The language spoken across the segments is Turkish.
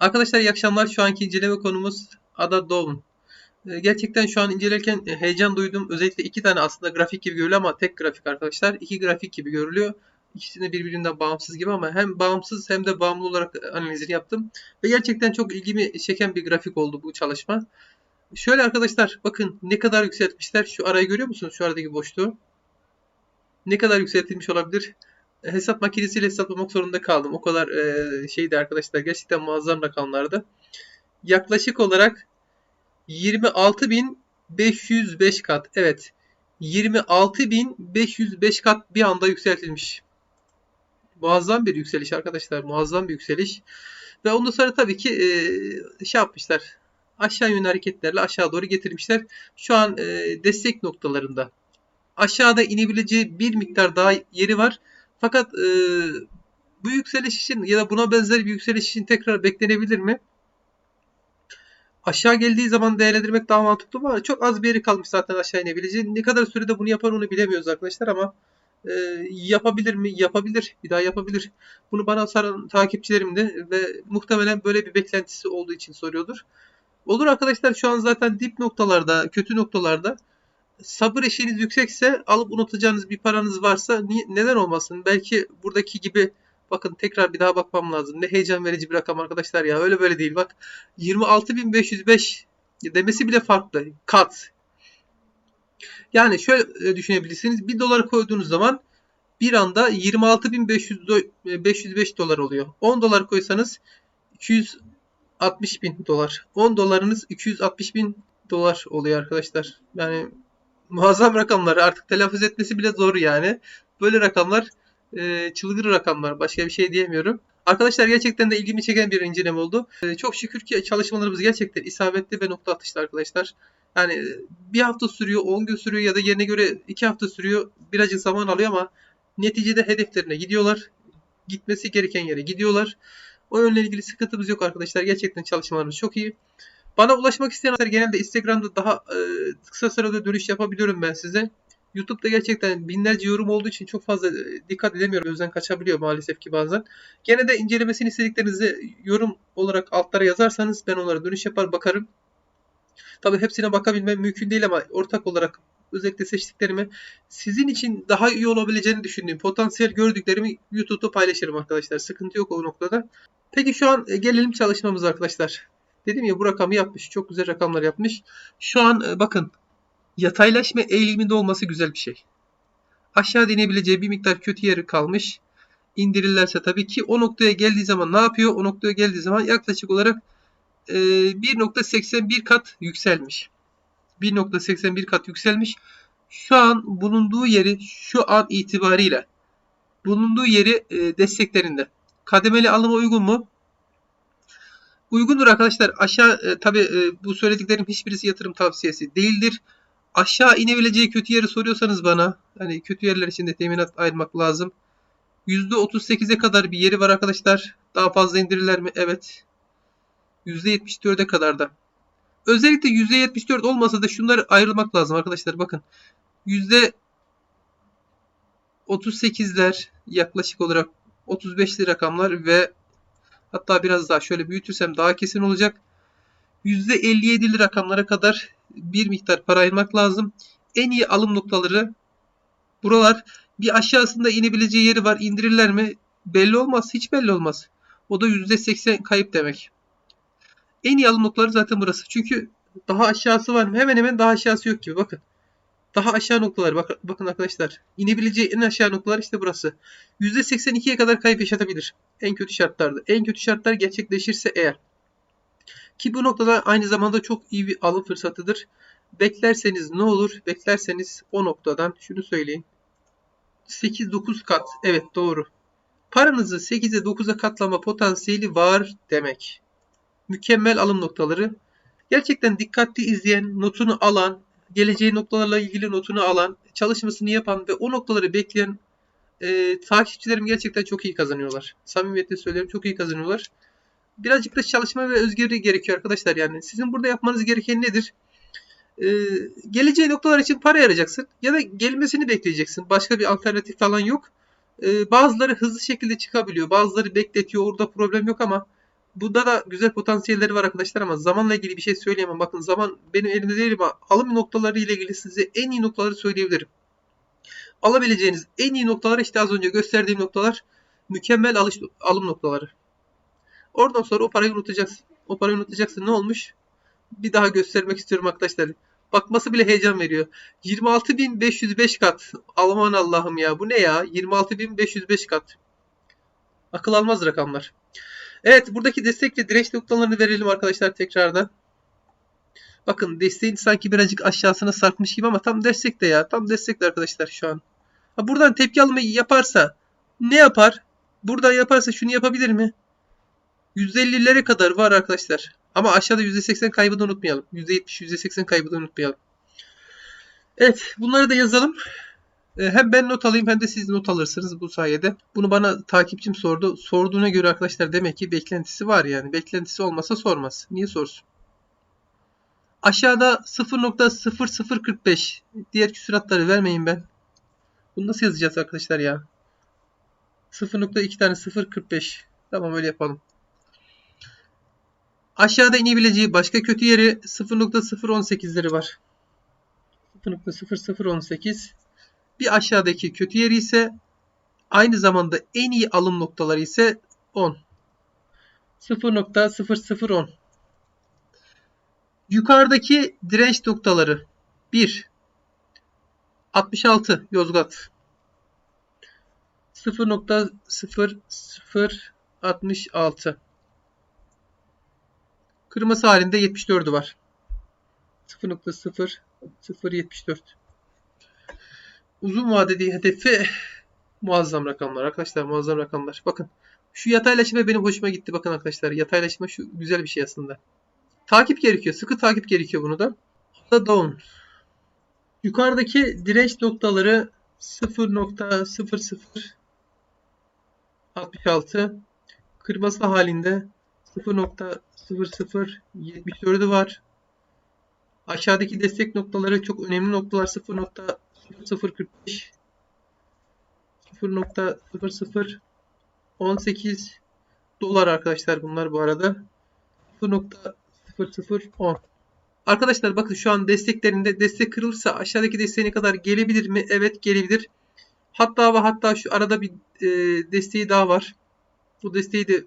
Arkadaşlar iyi akşamlar. Şu anki inceleme konumuz Ada Dawn. Ee, Gerçekten şu an incelerken e, heyecan duydum. Özellikle iki tane aslında grafik gibi görülüyor ama tek grafik arkadaşlar. İki grafik gibi görülüyor. İkisi de birbirinden bağımsız gibi ama hem bağımsız hem de bağımlı olarak analizini yaptım. Ve gerçekten çok ilgimi çeken bir grafik oldu bu çalışma. Şöyle arkadaşlar bakın ne kadar yükseltmişler. Şu arayı görüyor musunuz? Şu aradaki boşluğu. Ne kadar yükseltilmiş olabilir? Hesap makinesiyle hesaplamak zorunda kaldım. O kadar e, şeydi arkadaşlar. Gerçekten muazzam rakamlardı. Yaklaşık olarak 26.505 kat. Evet. 26.505 kat bir anda yükseltilmiş. Muazzam bir yükseliş arkadaşlar. Muazzam bir yükseliş. Ve ondan sonra tabii ki e, şey yapmışlar. Aşağı yönlü hareketlerle aşağı doğru getirmişler. Şu an e, destek noktalarında. Aşağıda inebileceği bir miktar daha yeri var. Fakat e, bu yükseliş için ya da buna benzer bir yükseliş için tekrar beklenebilir mi? Aşağı geldiği zaman değerlendirmek daha mantıklı var. Çok az bir yeri kalmış zaten aşağı inebileceği. Ne kadar sürede bunu yapar onu bilemiyoruz arkadaşlar ama e, yapabilir mi? Yapabilir. Bir daha yapabilir. Bunu bana soran takipçilerim de ve muhtemelen böyle bir beklentisi olduğu için soruyordur. Olur arkadaşlar şu an zaten dip noktalarda, kötü noktalarda sabır eşiğiniz yüksekse alıp unutacağınız bir paranız varsa neden olmasın? Belki buradaki gibi bakın tekrar bir daha bakmam lazım. Ne heyecan verici bir rakam arkadaşlar ya. Öyle böyle değil bak. 26.505 demesi bile farklı. Kat. Yani şöyle düşünebilirsiniz. 1 dolar koyduğunuz zaman bir anda 26.505 dolar oluyor. 10 dolar koysanız 260 bin dolar. 10 dolarınız 260 bin dolar oluyor arkadaşlar. Yani muazzam rakamlar. Artık telaffuz etmesi bile zor yani. Böyle rakamlar e, çılgın rakamlar. Başka bir şey diyemiyorum. Arkadaşlar gerçekten de ilgimi çeken bir inceleme oldu. E, çok şükür ki çalışmalarımız gerçekten isabetli ve nokta atışlı arkadaşlar. Yani e, bir hafta sürüyor, 10 gün sürüyor ya da yerine göre 2 hafta sürüyor. Birazcık zaman alıyor ama neticede hedeflerine gidiyorlar. Gitmesi gereken yere gidiyorlar. O yönle ilgili sıkıntımız yok arkadaşlar. Gerçekten çalışmalarımız çok iyi. Bana ulaşmak isteyenler genelde Instagram'da daha e, kısa sırada dönüş yapabiliyorum ben size. YouTube'da gerçekten binlerce yorum olduğu için çok fazla e, dikkat edemiyorum. Gözden kaçabiliyor maalesef ki bazen. Gene de incelemesini istediklerinizi yorum olarak altlara yazarsanız ben onlara dönüş yapar bakarım. Tabi hepsine bakabilmem mümkün değil ama ortak olarak özellikle seçtiklerimi sizin için daha iyi olabileceğini düşündüğüm potansiyel gördüklerimi YouTube'da paylaşırım arkadaşlar. Sıkıntı yok o noktada. Peki şu an e, gelelim çalışmamıza arkadaşlar. Dedim ya bu rakamı yapmış. Çok güzel rakamlar yapmış. Şu an e, bakın yataylaşma eğiliminde olması güzel bir şey. Aşağı inebileceği bir miktar kötü yeri kalmış. İndirirlerse tabii ki o noktaya geldiği zaman ne yapıyor? O noktaya geldiği zaman yaklaşık olarak e, 1.81 kat yükselmiş. 1.81 kat yükselmiş. Şu an bulunduğu yeri şu an itibariyle bulunduğu yeri e, desteklerinde. Kademeli alıma uygun mu? Uygundur arkadaşlar. Aşağı e, tabi e, bu söylediklerim hiçbirisi yatırım tavsiyesi değildir. Aşağı inebileceği kötü yeri soruyorsanız bana hani kötü yerler için de teminat ayırmak lazım. %38'e kadar bir yeri var arkadaşlar. Daha fazla indirirler mi? Evet. %74'e kadar da. Özellikle %74 olmasa da şunları ayrılmak lazım arkadaşlar. Bakın. %38'ler yaklaşık olarak 35'li rakamlar ve hatta biraz daha şöyle büyütürsem daha kesin olacak. %57'li rakamlara kadar bir miktar para ayırmak lazım. En iyi alım noktaları buralar. Bir aşağısında inebileceği yeri var. İndirirler mi? Belli olmaz. Hiç belli olmaz. O da %80 kayıp demek. En iyi alım noktaları zaten burası. Çünkü daha aşağısı var mı? Hemen hemen daha aşağısı yok gibi. Bakın. Daha aşağı noktalar. Bak, bakın arkadaşlar. İnebileceği en aşağı noktalar işte burası. %82'ye kadar kayıp yaşatabilir. En kötü şartlarda. En kötü şartlar gerçekleşirse eğer. Ki bu noktada aynı zamanda çok iyi bir alım fırsatıdır. Beklerseniz ne olur? Beklerseniz o noktadan şunu söyleyeyim. 8-9 kat. Evet doğru. Paranızı 8'e 9'a katlama potansiyeli var demek. Mükemmel alım noktaları. Gerçekten dikkatli izleyen, notunu alan, geleceği noktalarla ilgili notunu alan, çalışmasını yapan ve o noktaları bekleyen e, takipçilerim gerçekten çok iyi kazanıyorlar. Samimiyetle söylüyorum çok iyi kazanıyorlar. Birazcık da çalışma ve özgürlüğü gerekiyor arkadaşlar yani. Sizin burada yapmanız gereken nedir? Ee, geleceği noktalar için para arayacaksın ya da gelmesini bekleyeceksin. Başka bir alternatif falan yok. Ee, bazıları hızlı şekilde çıkabiliyor. Bazıları bekletiyor. Orada problem yok ama Bunda da güzel potansiyelleri var arkadaşlar ama zamanla ilgili bir şey söyleyemem. Bakın zaman benim elimde değil ama alım noktaları ile ilgili size en iyi noktaları söyleyebilirim. Alabileceğiniz en iyi noktalar işte az önce gösterdiğim noktalar mükemmel alış, alım noktaları. Oradan sonra o parayı unutacaksın. O parayı unutacaksın. Ne olmuş? Bir daha göstermek istiyorum arkadaşlar. Bakması bile heyecan veriyor. 26.505 kat. Aman Allah'ım ya. Bu ne ya? 26.505 kat. Akıl almaz rakamlar. Evet buradaki destek ve direnç noktalarını verelim arkadaşlar tekrardan. Bakın desteğin sanki birazcık aşağısına sarkmış gibi ama tam destekte ya. Tam destekte arkadaşlar şu an. Ha, buradan tepki almayı yaparsa ne yapar? Buradan yaparsa şunu yapabilir mi? %50'lere kadar var arkadaşlar. Ama aşağıda %80 kaybı da unutmayalım. %70, %80 kaybı da unutmayalım. Evet bunları da yazalım. Ee, Hem ben not alayım hem de siz not alırsınız bu sayede. Bunu bana takipçim sordu. Sorduğuna göre arkadaşlar demek ki beklentisi var yani. Beklentisi olmasa sormaz. Niye sorsun? Aşağıda 0.0045 diğer küsuratları vermeyin ben. Bunu nasıl yazacağız arkadaşlar ya? 0.2 tane 0.45. Tamam öyle yapalım. Aşağıda inebileceği başka kötü yeri 0.018'leri var. 0.0018 bir aşağıdaki kötü yeri ise aynı zamanda en iyi alım noktaları ise 10. 0.0010 Yukarıdaki direnç noktaları 1 66 Yozgat. 0.0066 Kırması halinde 74'ü var. 0.0074 Uzun vadeli hedefi muazzam rakamlar arkadaşlar muazzam rakamlar. Bakın şu yataylaşma benim hoşuma gitti. Bakın arkadaşlar yataylaşma şu güzel bir şey aslında. Takip gerekiyor. Sıkı takip gerekiyor bunu da. Da down. Yukarıdaki direnç noktaları 0.0066 kırması halinde 0.0074'ü var. Aşağıdaki destek noktaları çok önemli noktalar 0.0045 0.0018 dolar arkadaşlar bunlar bu arada. 0.0010 Arkadaşlar bakın şu an desteklerinde destek kırılırsa aşağıdaki desteğine kadar gelebilir mi? Evet gelebilir. Hatta ve hatta şu arada bir e, desteği daha var. Bu desteği de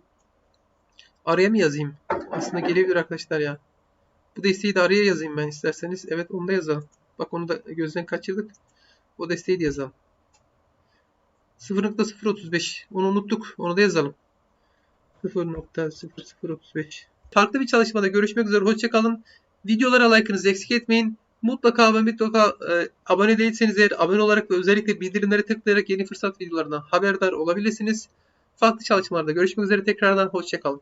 araya mı yazayım? Aslında gelebilir arkadaşlar ya. Bu desteği de araya yazayım ben isterseniz. Evet onu da yazalım. Bak onu da gözden kaçırdık. O desteği de yazalım. 0.035 onu unuttuk. Onu da yazalım. 0.0035 Farklı bir çalışmada görüşmek üzere. Hoşçakalın. Videolara like'ınızı eksik etmeyin. Mutlaka ve mutlaka e, abone değilseniz eğer abone olarak ve özellikle bildirimleri tıklayarak yeni fırsat videolarından haberdar olabilirsiniz. Farklı çalışmalarda görüşmek üzere tekrardan hoşçakalın.